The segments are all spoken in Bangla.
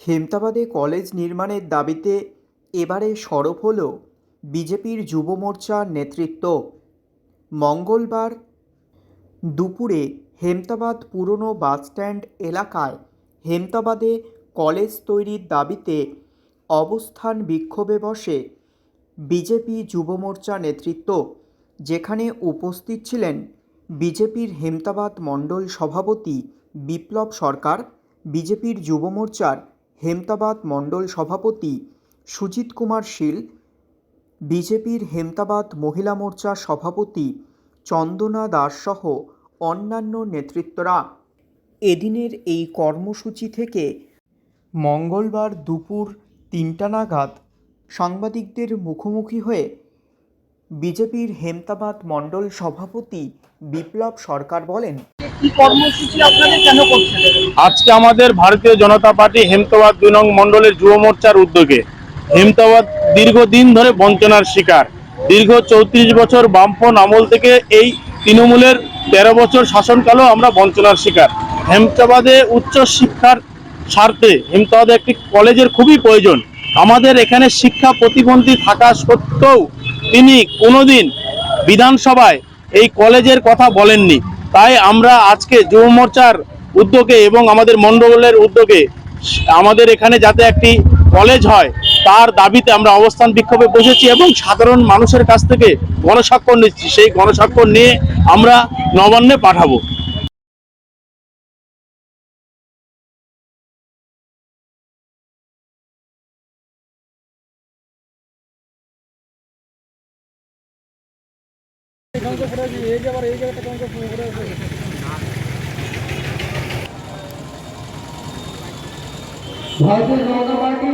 হেমতাবাদে কলেজ নির্মাণের দাবিতে এবারে সরব হল বিজেপির যুব মোর্চার নেতৃত্ব। মঙ্গলবার দুপুরে হেমতাবাদ পুরনো বাসস্ট্যান্ড এলাকায় হেমতাবাদে কলেজ তৈরির দাবিতে অবস্থান বিক্ষোভে বসে বিজেপি যুব মোর্চা নেতৃত্ব, যেখানে উপস্থিত ছিলেন বিজেপির হেমতাবাদ মণ্ডল সভাপতি বিপ্লব সরকার, বিজেপির যুব মোর্চার হেমতাবাদ মণ্ডল সভাপতি সুজিত কুমার শীল, বিজেপির হেমতাবাদ মহিলা মোর্চা সভাপতি চন্দনা দাসসহ অন্যান্য নেতৃত্বরা। এদিনের এই কর্মসূচি থেকে মঙ্গলবার দুপুর তিনটা নাগাদ সাংবাদিকদের মুখোমুখি হয়ে বিজেপির হেমতাবাদ মণ্ডল সভাপতি বিপ্লব সরকার বলেন কি কর্মসূচি আপনাদের কেন করছেন? আজকে আমাদের ভারতীয় জনতা পার্টি হেমতাবাদ দুই নং মণ্ডলের যুব মোর্চার উদ্যোগে হেমতাবাদ দীর্ঘদিন ধরে বঞ্চনার শিকার। দীর্ঘ চৌত্রিশ বছর বামফ্রন্ট আমল থেকে এই তৃণমূলের তেরো বছর শাসনকালেও আমরা বঞ্চনার শিকার। হেমতাবাদে উচ্চ শিক্ষার স্বার্থে হেমতাবাদে একটি কলেজের খুবই প্রয়োজন। আমাদের এখানে শিক্ষা প্রতিবন্ধী থাকা সত্ত্বেও তিনি কোনোদিন বিধানসভায় এই কলেজের কথা বলেননি। তাই আমরা আজকে যুব মোর্চার উদ্যোগে এবং আমাদের মণ্ডলের উদ্যোগে আমাদের এখানে যাতে একটি কলেজ হয়, তার দাবিতে আমরা অবস্থান বিক্ষোভে বসেছি এবং সাধারণ মানুষের কাছ থেকে গণস্বাক্ষর নিচ্ছি। সেই গণস্বাক্ষর নিয়ে আমরা নবান্নে পাঠাবো। ভারতীয় জনতা পার্টি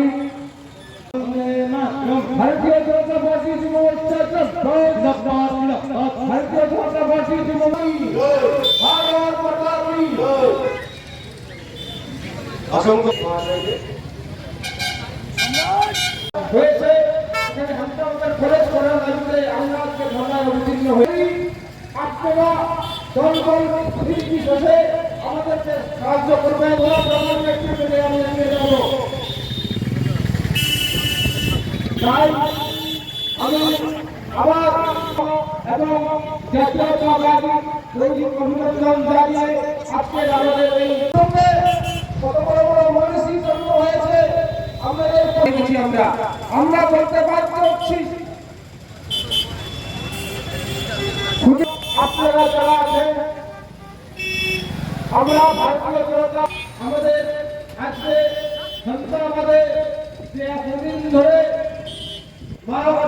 ভারতীয় জনতা পার্টি যুব মোর্চা ভারতীয় জনতা পার্টি যুব ভারত মাতা কি হয়েছে এখানে হামদাবাদের কলেজ করার দাবিতে আমরা আজকে ধর্নায় অবতীর্ণ হই আপনারা দল নির্বিশেষে আমাদেরকে সাহায্য করবেন। আমি এগিয়ে যাব। তাই আমি আবার এবং জাতীয়তাবাদী দৈনিক অভিনন্দন জানিয়ে আজকের আমাদের এই কত বড় বড় আমরা। বলতে বাধ্য আমরা ভারতীয় জনতা আমাদের আজকে সন্ত্রাবাদে যে এতদিন ধরে মানব